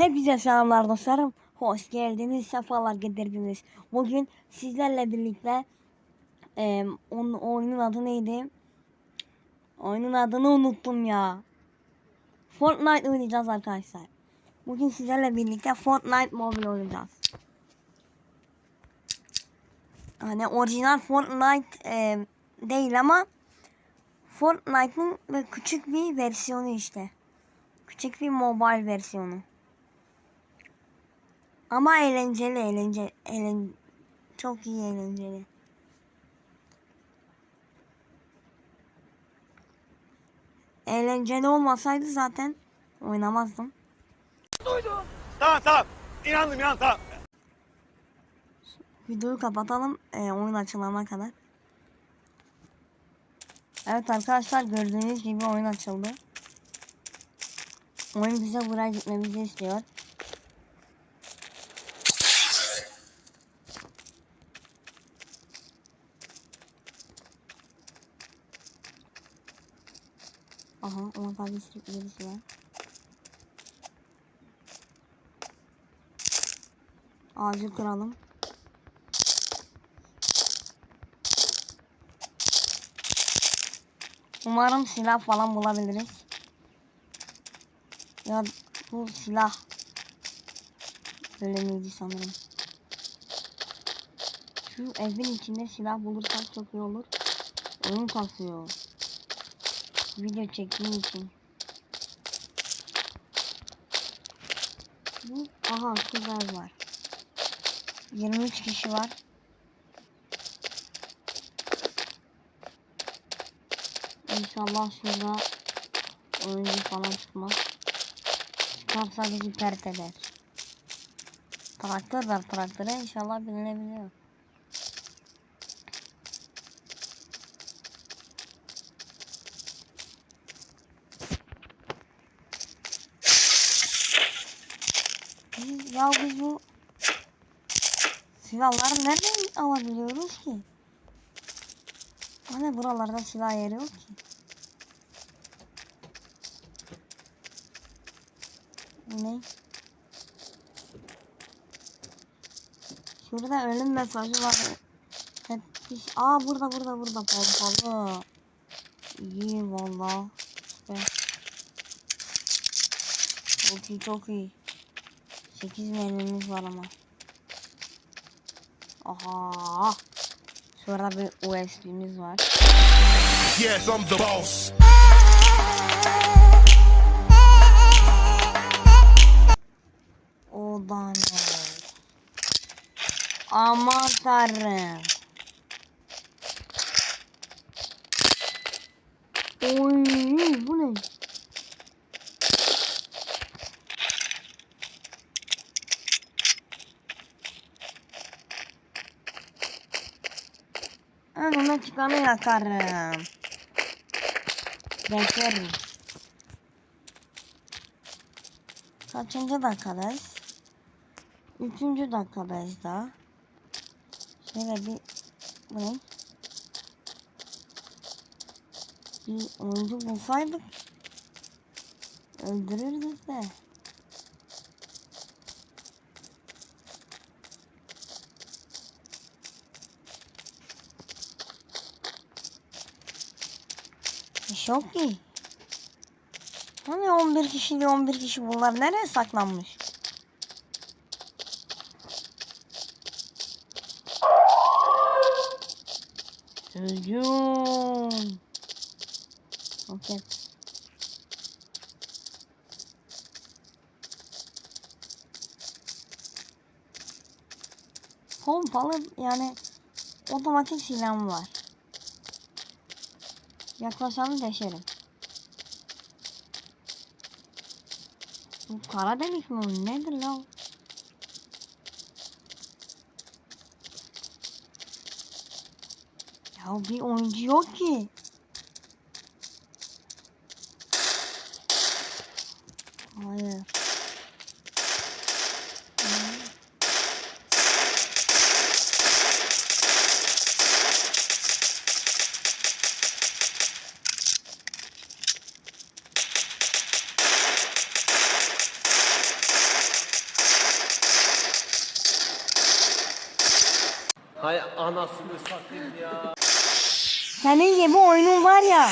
Hepinize selamlar dostlarım. Hoş geldiniz, sefalar getirdiniz. Bugün sizlerle birlikte e, onun, oyunun adı neydi? Oyunun adını unuttum ya. Fortnite oynayacağız arkadaşlar. Bugün sizlerle birlikte Fortnite Mobile oynayacağız. Hani orijinal Fortnite e, değil ama Fortnite'ın küçük bir versiyonu işte. Küçük bir mobile versiyonu. Ama eğlenceli, eğlence, eğlen, çok iyi eğlenceli. Eğlenceli olmasaydı zaten oynamazdım. Tamam tamam. İnandım inan tamam. Videoyu kapatalım e, oyun açılana kadar. Evet arkadaşlar gördüğünüz gibi oyun açıldı. Oyun bize buraya gitmemizi istiyor. Aha ona tabi sürekli birisi var. Ağacı kıralım. Umarım silah falan bulabiliriz. Ya bu silah. Böyle miydi sanırım. Şu evin içinde silah bulursak çok iyi olur. Oyun kasıyor. Video çektiğim için. Aha şurada var. 23 kişi var. İnşallah şurada oyuncu falan çıkmaz. Çıkarsa bizi pert eder. Traktör var traktöre inşallah bilinebiliyor. Biz, ya biz bu silahları nereden alabiliyoruz ki? Hani buralarda silah yeri yok ki. Ne? Şurada ölüm mesajı var. Hep bir- Aa burada burada burada pompalı. İyi valla. İşte. Çok iyi çok iyi. 8 mermimiz var ama. Aha. Şurada bir USB'miz var. Yes I'm the boss. O da ne? Aman tanrım. Oy bu ne? Önüme çıkanı yakarım. Beklerim. Kaçıncı dakikadayız? Üçüncü dakikadayız daha. Şöyle bir ne? Bir oyuncu bulsaydık öldürürdük de. Yok ki. Hani 11 kişili 11 kişi bunlar nereye saklanmış? Çocuğum. Okey. Pompalı yani otomatik silahım var. Yaklaşanı deşerim. Bu kara delik mi? Nedir lan? Ya bir oyuncu yok ki. Hayır. Hay anasını satayım ya. Senin gibi oyunun var ya.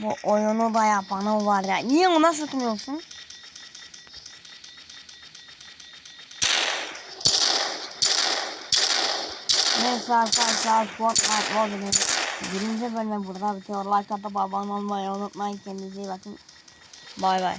Bu oyunu da yapanı var ya. Niye ona sıkmıyorsun? Neyse arkadaşlar Fortnite Mobile'in birinci bölümü burada bitiyor. Like atıp abone olmayı unutmayın. Kendinize iyi bakın. Bay bay.